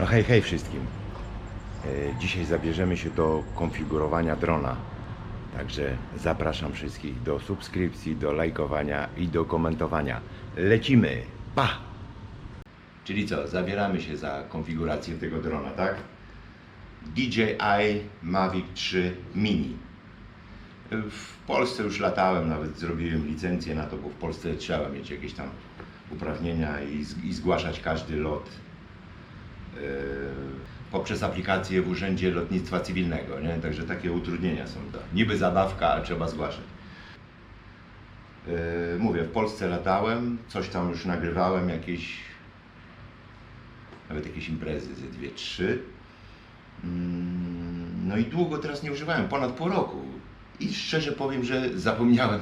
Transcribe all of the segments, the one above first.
No hej, hej wszystkim. E, Dzisiaj zabierzemy się do konfigurowania drona. Także zapraszam wszystkich do subskrypcji, do lajkowania i do komentowania. Lecimy! Pa! Czyli co, zabieramy się za konfigurację tego drona, tak? DJI Mavic 3 Mini. W Polsce już latałem, nawet zrobiłem licencję na to, bo w Polsce trzeba mieć jakieś tam uprawnienia i, i zgłaszać każdy lot poprzez aplikację w Urzędzie Lotnictwa Cywilnego, nie? Także takie utrudnienia są. Niby zabawka, a trzeba zgłaszać. E, Mówię, w Polsce latałem, coś tam już nagrywałem, jakieś nawet jakieś imprezy ze dwie, trzy. Mm, No i długo teraz nie używałem, ponad pół roku. I szczerze powiem, że zapomniałem,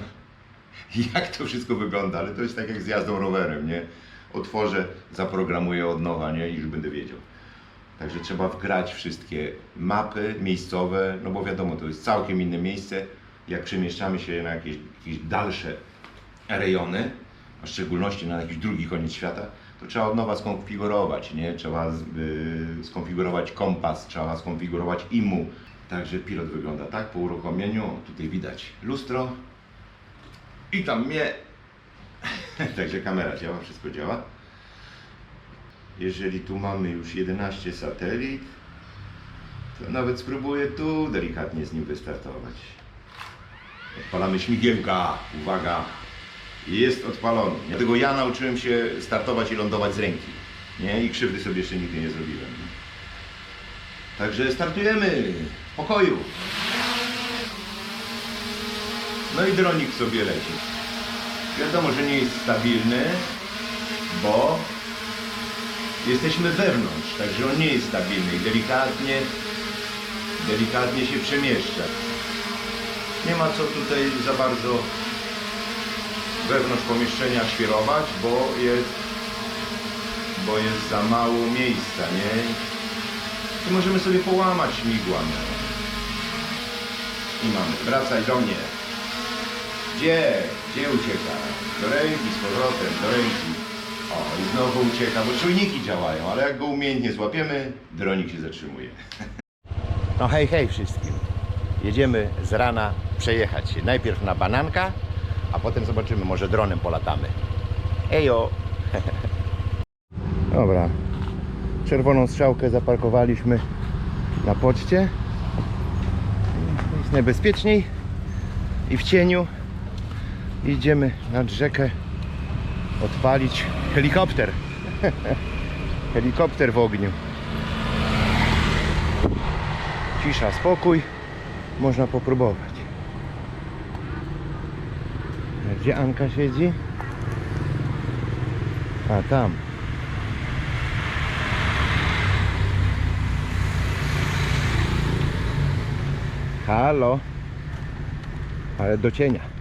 jak to wszystko wygląda, ale to jest tak jak z jazdą rowerem, nie? Otworzę, zaprogramuję od nowa, nie? I już będę wiedział. Także trzeba wgrać wszystkie mapy miejscowe, no bo wiadomo, to jest całkiem inne miejsce. Jak przemieszczamy się na jakieś, jakieś dalsze rejony, a w szczególności na jakiś drugi koniec świata, to trzeba od nowa skonfigurować, nie? Trzeba y, skonfigurować kompas, trzeba skonfigurować IMU. Także pilot wygląda tak po uruchomieniu. Tutaj widać lustro i tam mnie. Także kamera działa, wszystko działa. Jeżeli tu mamy już 11 satelit, to nawet spróbuję tu delikatnie z nim wystartować. Odpalamy śmigiełka, uwaga, jest odpalony. Dlatego ja nauczyłem się startować i lądować z ręki. Nie? I krzywdy sobie jeszcze nigdy nie zrobiłem. Także startujemy w pokoju. No i dronik sobie leci. Wiadomo, że nie jest stabilny, bo jesteśmy wewnątrz, także on nie jest stabilny i delikatnie, delikatnie się przemieszcza. Nie ma co tutaj za bardzo wewnątrz pomieszczenia świerować, bo jest, bo jest za mało miejsca, nie? I możemy sobie połamać śmigła. no. I mamy, wracaj do mnie. Gdzie? Gdzie ucieka? Do ręki, z powrotem, do ręki. O, i znowu ucieka, bo czujniki działają, ale jak go umiejętnie złapiemy, dronik się zatrzymuje. No hej, hej wszystkim. Jedziemy z rana przejechać się. Najpierw na bananka, a potem zobaczymy, może dronem polatamy. Ejo! Dobra. Czerwoną strzałkę zaparkowaliśmy na poczcie. Jest najbezpieczniej i w cieniu idziemy nad rzekę odpalić helikopter. helikopter w ogniu. Cisza, spokój. Można popróbować. Gdzie Anka siedzi? A tam. Halo. Ale do cienia.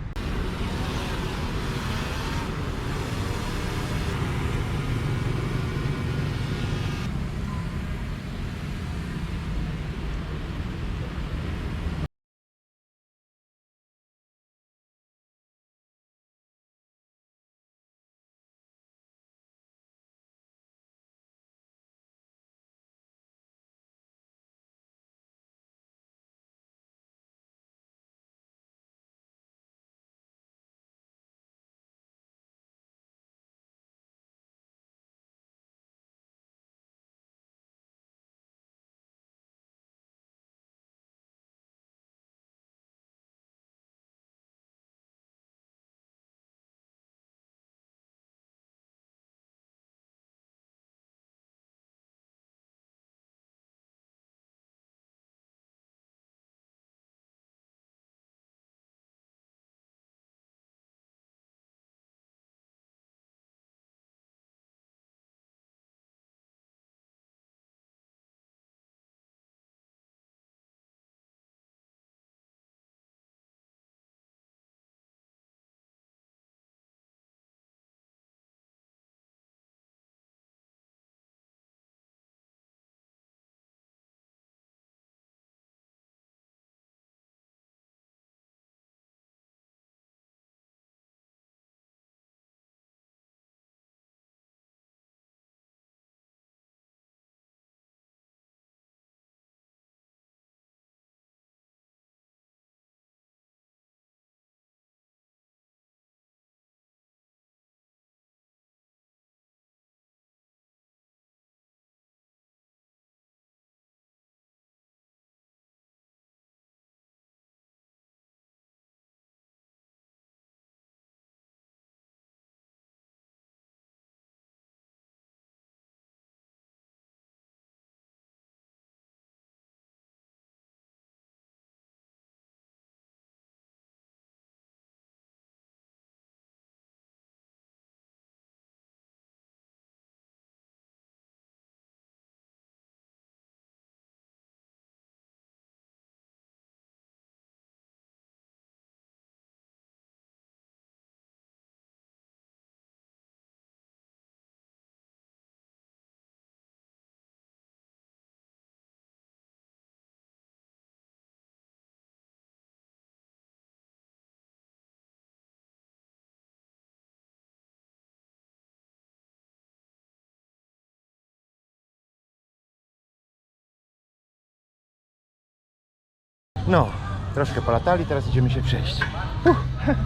No, troszkę polatali, teraz idziemy się przejść.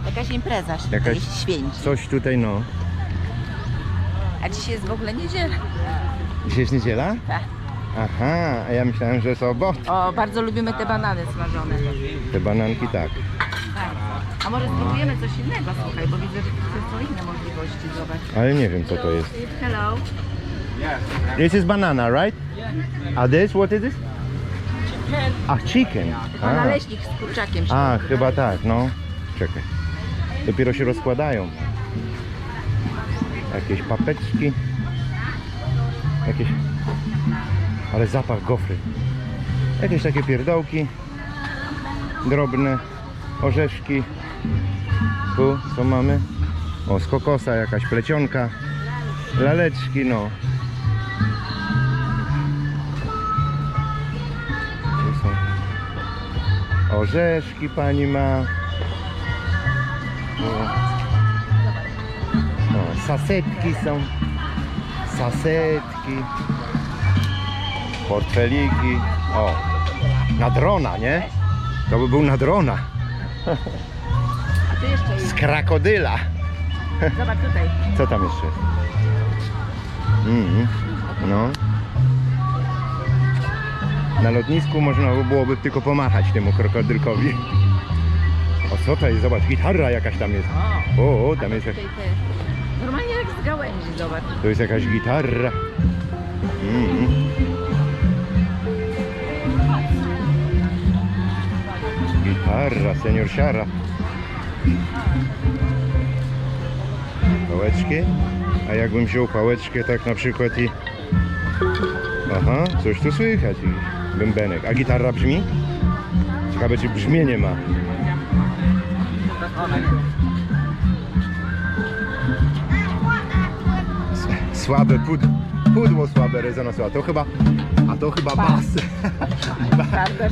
Jakaś impreza Jakaś- święci. Coś tutaj, no. A dzisiaj jest w ogóle niedziela. Dzisiaj jest niedziela? Tak. Aha, a ja myślałem, że sobot. O, bardzo lubimy te banany smażone. Te bananki tak. Tak. A może spróbujemy coś innego, słuchaj, bo widzę, że są inne możliwości, zobacz. Ale nie wiem co to jest. Hello. This is banana, right? A this, what is this? A, chicken. To naleśnik z kurczakiem. A, chyba tak, no. Czekaj. Dopiero się rozkładają. Jakieś papeczki. Jakieś... Ale zapach gofry. Jakieś takie pierdołki. Drobne. Orzeszki. Tu co mamy? O, z kokosa jakaś plecionka. Laleczki, no. Orzeszki pani ma. O, sasetki są. Sasetki. Portfeliki. O, na drona, nie? To by był na drona. Z krakodyla. Zobacz tutaj. Co tam jeszcze jest? Mm, no. Na lotnisku można by byłoby tylko pomachać temu krokodylkowi. O co to jest? Zobacz, gitarra jakaś tam jest. O, o tam jest jak. Normalnie jak z gałęzi, zobacz. to jest jakaś gitarra. Mm. Gitarra, senior siara. Pałeczki. A jakbym wziął pałeczkę tak na przykład i... Aha, coś tu słychać. Bębenek. A gitarra brzmi? Ciekawe czy brzmienie ma. Słabe pudło. Pudło słabe rezonansowe. To chyba... A to chyba bas.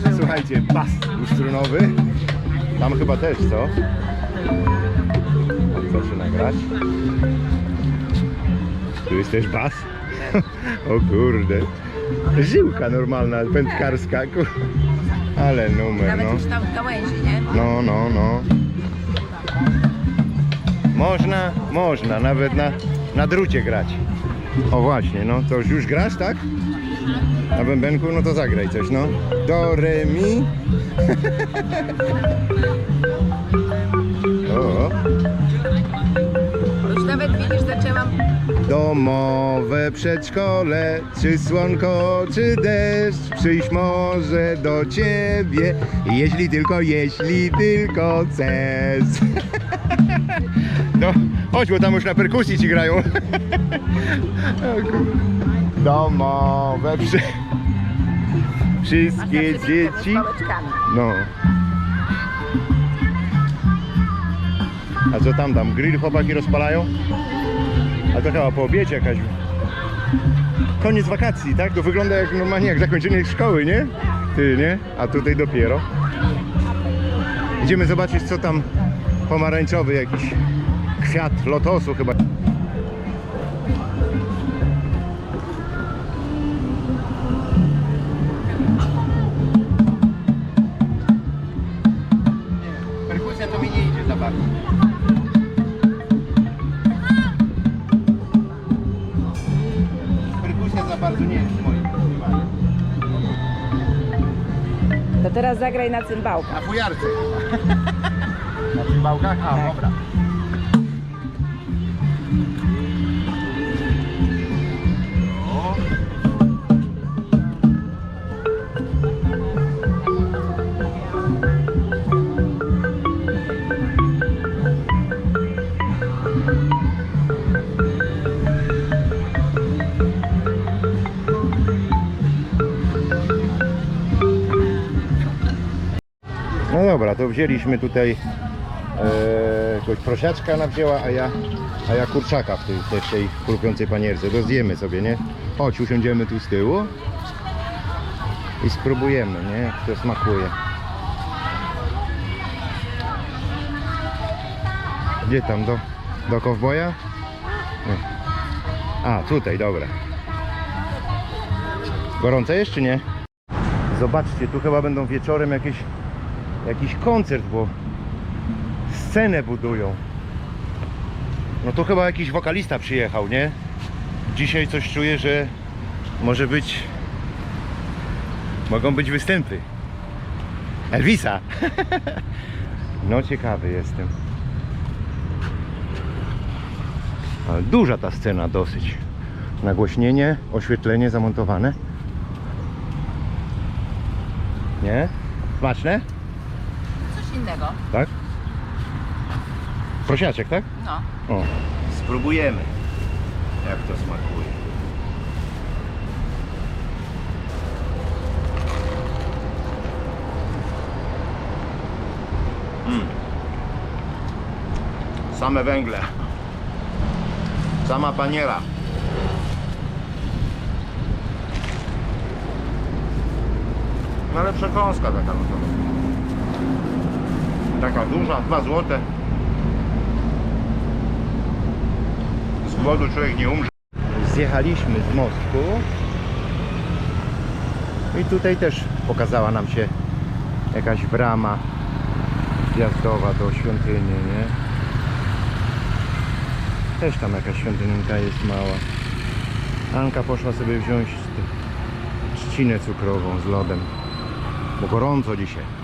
Że... Słuchajcie, bas dwustrunowy. Tam chyba też, co? Zaczyna grać. Tu jest też bas. O kurde. Żyłka normalna, pętkarska. kur- Ale numer, Nawet no. już tam gałęzi, nie? No, no, no. Można, można, nawet na, na drucie grać. O właśnie, no to już, grasz, tak? Na bębenku, no to zagraj coś, no. Do, re, mi. o, domowe przedszkole, czy słonko, czy deszcz, przyjść może do ciebie, jeśli tylko, jeśli tylko chcesz. No, chodź, bo tam już na perkusji ci grają. Domowe przy... Wszystkie dzieci. No. A co tam tam? Grill chłopaki rozpalają? A to chyba po obiedzie jakaś. Koniec wakacji, tak? To wygląda jak normalnie jak zakończenie szkoły, nie? Ty, nie? A tutaj dopiero. Idziemy zobaczyć co tam pomarańczowy jakiś kwiat lotosu chyba. Na cymbałkach. Na fujarce. Na cymbałkach? A, Tak. dobra. Dobra, to wzięliśmy tutaj e, prosiaczka nam wzięła, a ja, a ja kurczaka w tej, tej, tej chrupiącej panierce. To zjemy sobie, nie? Chodź, usiądziemy tu z tyłu i spróbujemy, nie? Jak to smakuje. Gdzie tam, do, do kowboja? Nie. A, tutaj, dobra. Gorące jest czy nie? Zobaczcie, tu chyba będą wieczorem jakieś jakiś koncert, bo scenę budują. No to chyba jakiś wokalista przyjechał, nie? Dzisiaj coś czuję, że może być. Mogą być występy. Elvisa! No ciekawy jestem. Ale duża ta scena dosyć. Nagłośnienie, oświetlenie zamontowane. Nie? Smaczne? Innego. Tak? Prosiaczek, tak? No. O. Spróbujemy, jak to smakuje. Mm. Same węgle. Sama paniera. No ale przekąska taka no to. Taka duża, 2 złote. Z głodu człowiek nie umrze. Zjechaliśmy z mostu. I tutaj też pokazała nam się jakaś brama wjazdowa do świątyni, nie? Też tam jakaś świątynka jest mała. Anka poszła sobie wziąć trzcinę cukrową z lodem, bo gorąco dzisiaj.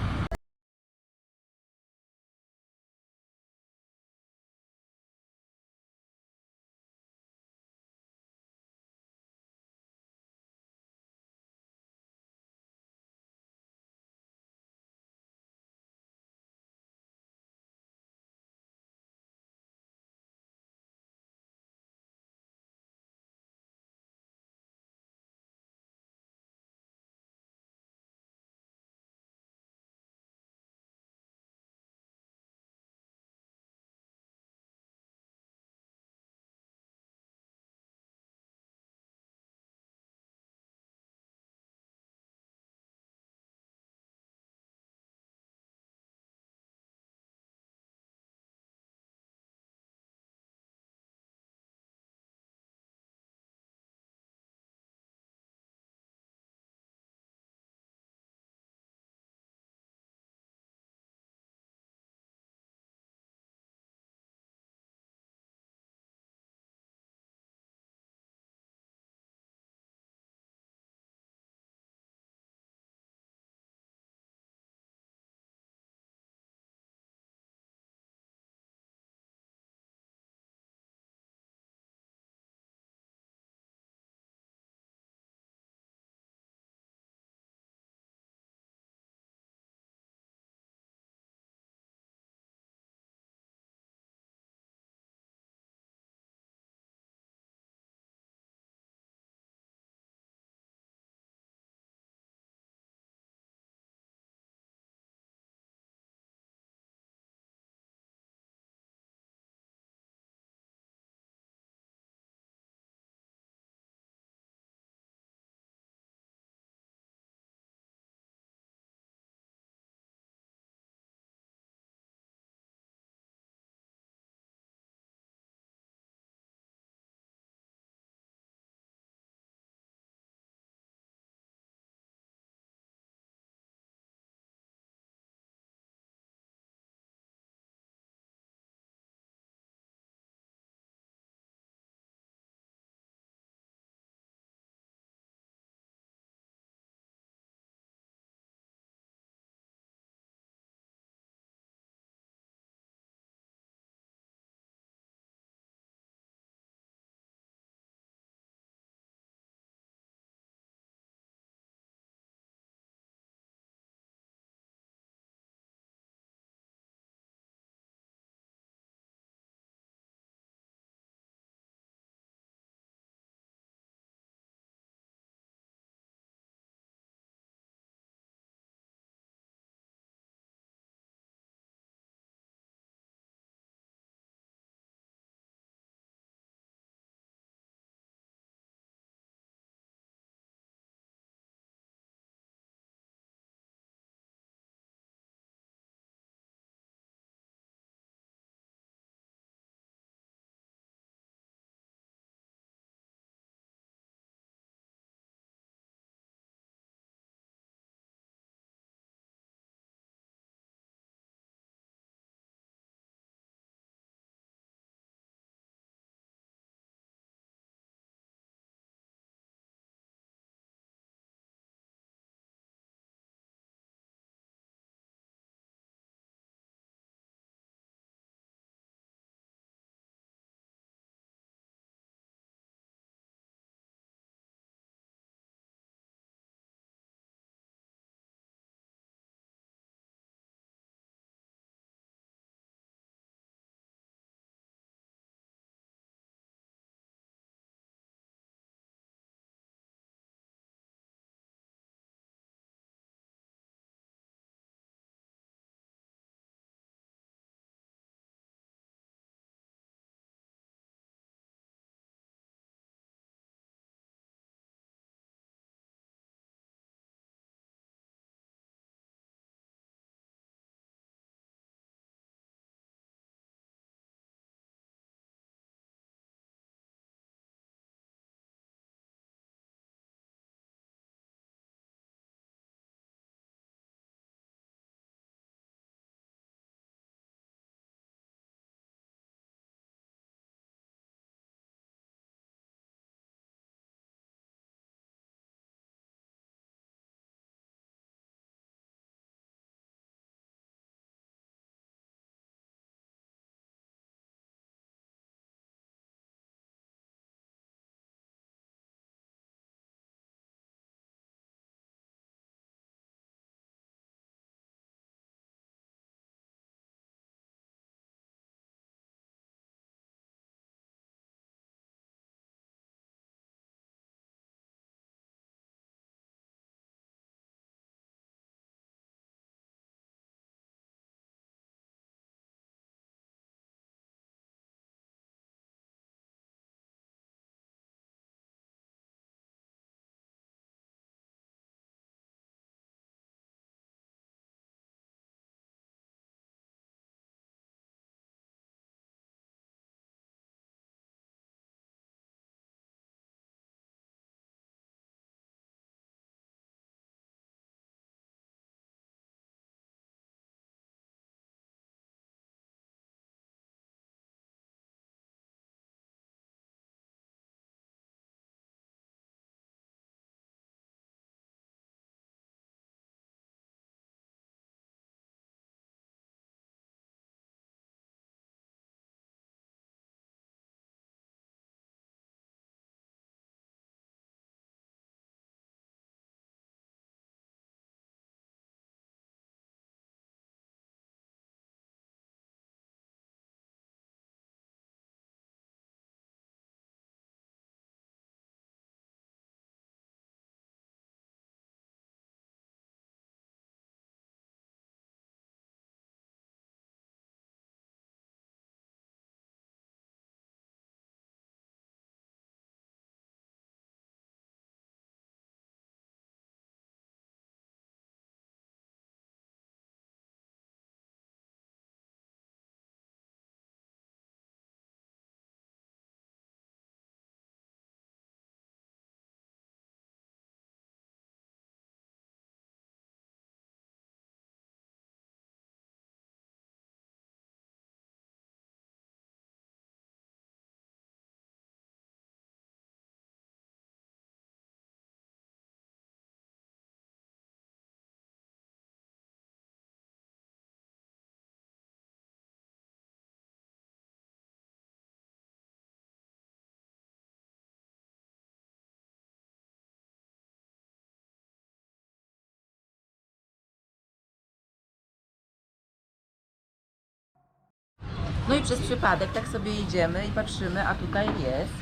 No i przez przypadek tak sobie idziemy i patrzymy, a tutaj jest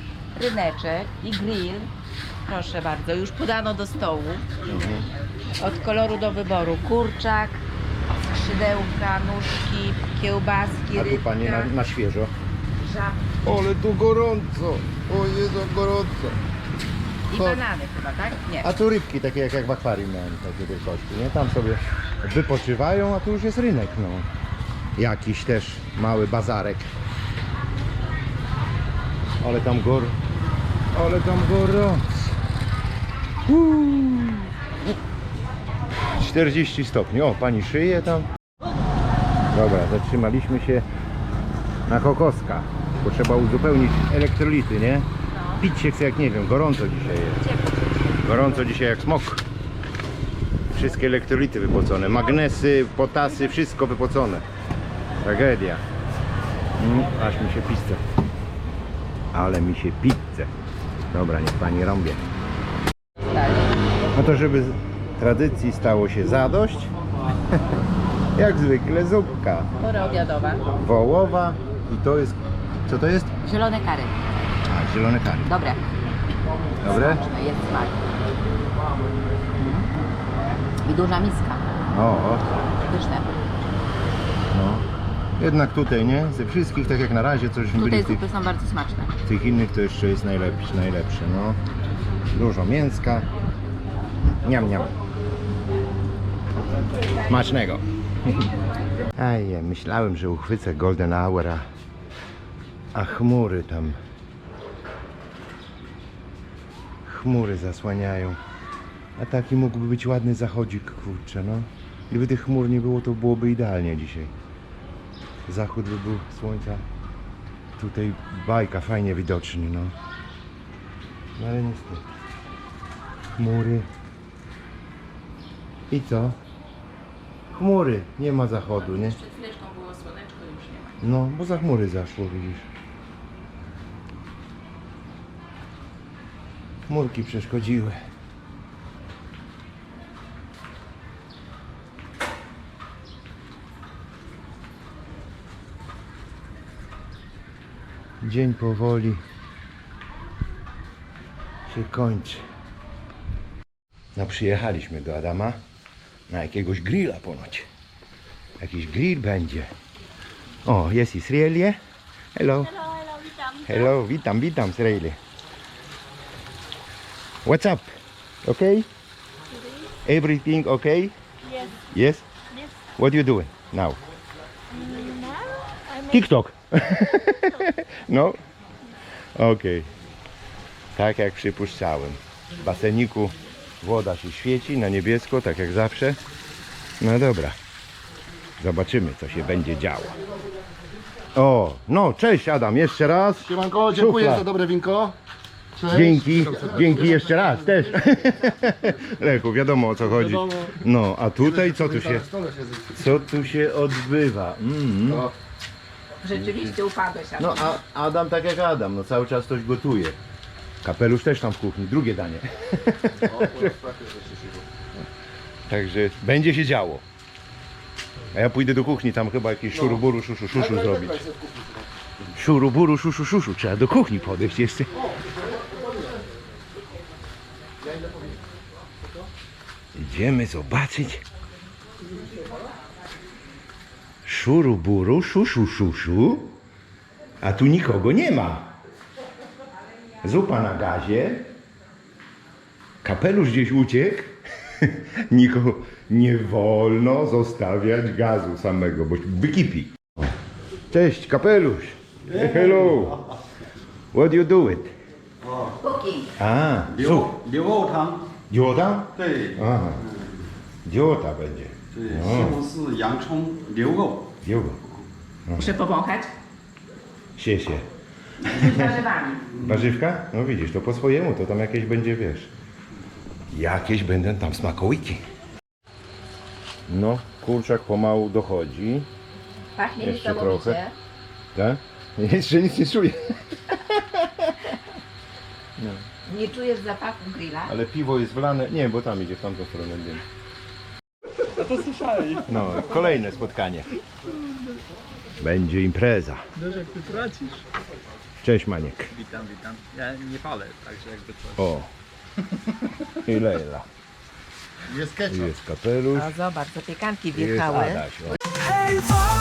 ryneczek i grill. Proszę bardzo, już podano do stołu. Od koloru do wyboru. Kurczak, skrzydełka, nóżki, kiełbaski, A tu rybka, panie na, na świeżo. żab Ale tu gorąco. O Jezu, gorąco. i to- banany chyba, tak? Nie. A tu rybki takie jak, jak w akwarium miałem takie wielkości, nie? Tam sobie wypoczywają, a tu już jest rynek, no. Jakiś też mały bazarek. Ale tam gor... Ale tam gorąco. Uuu. 40 stopni. O, pani szyje tam. Dobra, zatrzymaliśmy się na kokoska, bo trzeba uzupełnić elektrolity, nie? Pić się chce jak nie wiem, gorąco dzisiaj jest. Gorąco dzisiaj jak smok. Wszystkie elektrolity wypocone. Magnesy, potasy, wszystko wypocone. Tragedia. Mm, aż mi się pizza. Ale mi się pizzę. Dobra, niech pani rąbie. No to żeby tradycji stało się zadość. jak zwykle zupka. Pora obiadowa. Wołowa i to jest... Co to jest? Zielone kary. A, zielone kary. Dobre. Dobre? Smaczne, jest smak. I duża miska. O, o. Pyszne. No. Jednak tutaj, nie? Ze wszystkich, tak jak na razie, coś byli Tutaj tych, zupy są bardzo smaczne. tych innych, to jeszcze jest najlepszy, najlepszy, no. Dużo mięska. Niam, niam. Smacznego. Ej, myślałem, że uchwycę Golden Hour, a, a chmury tam. Chmury zasłaniają. A taki mógłby być ładny zachodzik, kurczę, no. Gdyby tych chmur nie było, to byłoby idealnie dzisiaj. Zachód by był słońca. Tutaj bajka fajnie widoczny, no. No ale niestety. Chmury. I co? Chmury. Nie ma zachodu, nie? Przed chwileczką było słoneczko, już nie ma. No, bo za chmury zaszło, widzisz. Chmurki przeszkodziły. Dzień powoli się kończy. No przyjechaliśmy do Adama na jakiegoś grilla ponoć. Jakiś grill będzie. O, jest Israelie. Hello. Hello, hello, witam. Hello, witam, witam Israelie. What's up? Okay? Everything okay? Yes, Yes? yes. What you doing now? TikTok. no? Okej. Tak jak przypuszczałem. W baseniku woda się świeci na niebiesko, tak jak zawsze. No dobra. Zobaczymy, co się będzie działo. O, no cześć Adam, jeszcze raz. Siemanko, dziękuję Szufla. za dobre winko. Cześć. Dzięki, dzięki jeszcze raz też. Lechu, wiadomo o co chodzi. No, a tutaj co tu się, co tu się odbywa? Mm. Rzeczywiście upadłeś, Adam. No, a Adam tak jak Adam, no cały czas coś gotuje. Kapelusz też tam w kuchni, drugie danie. Także będzie się działo. A ja pójdę do kuchni, tam chyba jakieś szuruburu, szuszu, szuszu zrobić. Szuruburu, szuszu, szuszu. Trzeba do kuchni podejść jeszcze. Idziemy zobaczyć Szuruburu, szuszu, szuszu. A tu nikogo nie ma. Zupa na gazie. Kapelusz gdzieś uciekł. Nikogo nie wolno zostawiać gazu samego, bo wykipi. Cześć, kapelusz. Hey, hello. What you do it? Cooking. A, 牛 zup. 牛肉汤， Dziota? 对 Aha. Dziota będzie. 对， 哦西红柿、洋葱、牛肉， Dziota. Muszę powąchać. Sie się. Z warzywami. Warzywka? No widzisz, to po swojemu, to tam jakieś będzie, wiesz. Jakieś będą tam smakołyki. No, kurczak pomału dochodzi. Pachnie Jeszcze niesamowicie. trochę. Tak? Jeszcze nic nie czuję. Nie czujesz zapachu grilla? Ale piwo jest wlane. Nie, bo tam idzie w tamtą stronę. Wiem. To słyszałem. No, kolejne spotkanie. Będzie impreza. Dorzek, ty tracisz. Cześć Maniek. Witam, witam. Ja nie palę, także jakby coś. O. I Leila. Jest ketchup. jest kapelusz. No zobacz, zapiekanki Jest wjechały. Adaś. O.